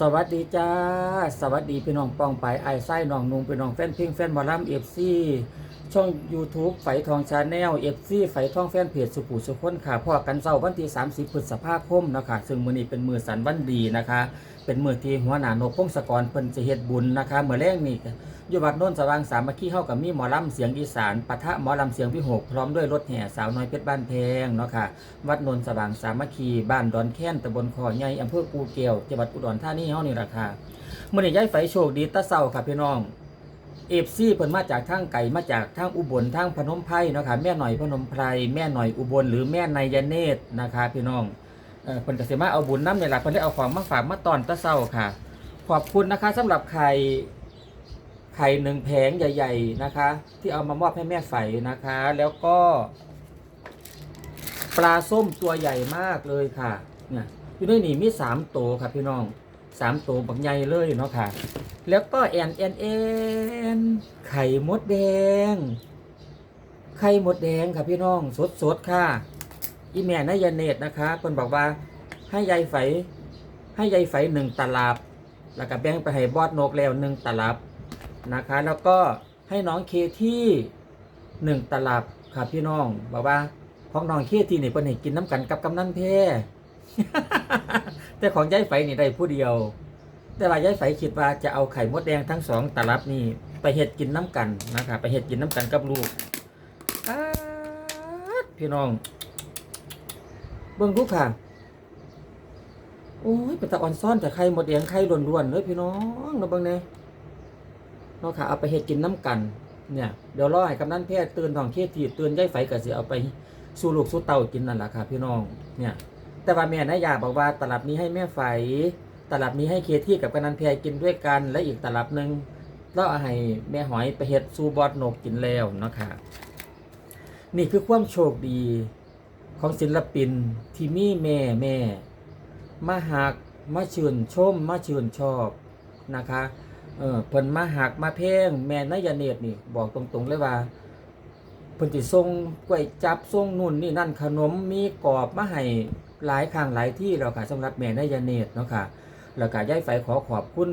สวัสดีจ้า สวัสดีพี่น้องปองไปไอ้ไส้น้องนุงพี่น้องแฟนเพลงแฟนบอลลัมเอฟซีช่อง YouTube ไฝทองชาแนลเอฟซีไฝทองแฟนเพจสุขุสุขคนค่ะพ่อกันเศร้าวันที่ 30พฤษภาคมนะคะซึ่งมือนี้เป็นมือสันวันดีนะคะ เป็นมือที่หัวหน้านกพงศกรเพิ่นจะเฮ็ดบุญนะคะเมื่อแรกนี่ ยวัดโน้นสว่างสามัคคีเฮากับมีหมอลำเสียงอีสานปะทะหมอลำเสียงวิหกพร้อมด้วยรถแห่สาวน้อยเพชรบ้านแพงเนาะค่ะ วัดโนนสว่างสามัคคีบ้านดอนแค้นตำบลคอใหญ่อำเภอกูเกียวจังหวัดอุดรธานีเฮานี่ราคาเมื่อนี้ย้ายไฟโชคดีตะเศร้าครับพี่น้องเอฟซีเพิ่นมาจากทางไก่มาจากทางอุบลทางพนมไพรเนาะค่ะแม่หน่อยพนมไพรแม่หน่อยอุบลหรือแม่นายเนตรนะคะพี่น้องเออเพิ่นก็สิมาเอาบุญน้ำในหลักเพิ่นได้เอาของมาฝากมาตอนตะเศร้าค่ะ ขอบคุณนะคะสำหรับไข่ ไข่หนึ่งแผงใหญ่ ๆนะคะ ที่เอามามอบให้แม่ไฝนะคะ แล้วก็ ปลาส้มตัวใหญ่มากเลยค่ะเนี่ยอยู่ในนี่มีสามตัวครับพี่น้องสามตัวบักใหญ่เลยเนาะค่ะ แล้วก็แอนแอนแอนไข่มดแดง ไข่มดแดงค่ะพี่น้องสดสดค่ะอีแม่นายเนตนะคะเพิ่นบอกว่าให้ยายไฝให้ยายไฝหนึ่งตลับ แล้วก็แบ่งไปให้บอดนกแล้วหนึ่งตลับ นะคะ แล้วก็ให้น้องเคที่หนึ่งตลับค่ะพี่น้องบอกว่าของน้องเคที่นี่เพิ่นให้กินน้ำกันกับกำนันแพ้แต่ของยายไฝนี่ได้ผู้เดียว แต่ว่ายายไฝคิดว่าจะเอาไข่มดแดงทั้งสองตลับนี่ไปเห็ดกินน้ำกันนะคะไปเห็ดกินน้ำกันกับลูกพี่น้อง เบิ่งลูกค่ะ โอ้ยเป็นตะอ่อนซ่อนแต่ไข่มดแดงไข่ล้วนๆเลยพี่น้องนะเบิ่งเนี่ย เนาะค่ะเอาไปเห็ดกินน้ำกันเนี่ยเดี๋ยวรอให้กำนันแพทย์ตื่นท้องเคที่ตื่นยายไฝก็สิเอาไปสู่ลูกสู่เต่ากินนั่นแหละค่ะพี่น้องเนี่ยแต่ว่าแม่นายาบอกว่าตลับนี้ให้แม่ไฝตลับนี้ให้เคที่กับกำนันแพรกินด้วยกัน และอีกตลับหนึ่งเราเอาให้แม่หอยไปเฮ็ดซูบอดนกกินแล้วเนาะค่ะนี่คือความโชคดีของศิลปินที่มีแม่แม่มาหักมาชื่นชมมาชื่นชอบนะคะ เออเพิ่นมาหักมาเพ่งแม่นายเนตรนี่ บอกตรงๆเลยว่าเพิ่นสิส่งกล้วยจับส่งนู่นนี่นั่นขนมมีกรอบมาให้หลายครั้งหลายที่แล้วค่ะสำหรับแม่นายเนตรเนาะค่ะแล้วก็ย้ายไฟขอขอบคุณ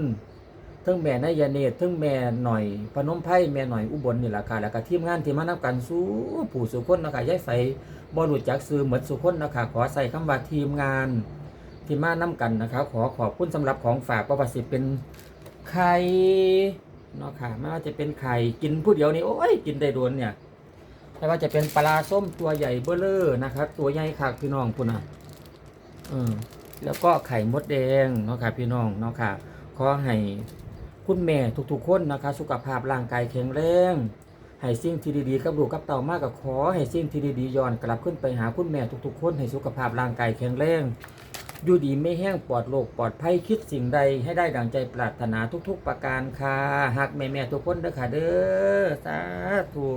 ทั้งแม่นายเนตรทั้งแม่หน่อยพนมไพ่แม่หน่อยอุบลนี่แหละค่ะแล้วก็ทีมงานที่มานํกันสู้ผู้สุคนเนาะคะย้ายไฟบ่รู้จักซื้อเหมือนสุคนเนาะคะขอใส่คำว่าทีมงานที่มานํกันนะคะขอขอบคุณสำหรับของฝากประวัติสิเป็น ไข่เนาะค่ะไม่ว่าจะเป็นไข่กินผู้เดียวนี่โอ้ยกินได้โดนเนี่ยไม่ว่าจะเป็นปลาส้มตัวใหญ่เบ้อเลอนะครับ ตัวใหญ่คักพี่น้องพุ่นน่ะเออแล้วก็ไข่มดแดงเนาะค่ะพี่น้องเนาะค่ะขอให้คุณแม่ทุกๆคนนะคะ สุขภาพร่างกายแข็งแรงให้สิ่งที่ดีๆกับลูกกับเต่ามากกับขอให้สิ่งที่ดีๆย้อนกลับขึ้นไปหาคุณแม่ทุกๆคนให้สุขภาพร่างกายแข็งแรง อยู่ดีไม่แห้งปลอดโรคปลอดภัยคิดสิ่งใดให้ได้ดังใจปรารถนาทุกๆประการค่ะหักแม่แม่ทุกคนเด้อค่ะเด้อสาธุ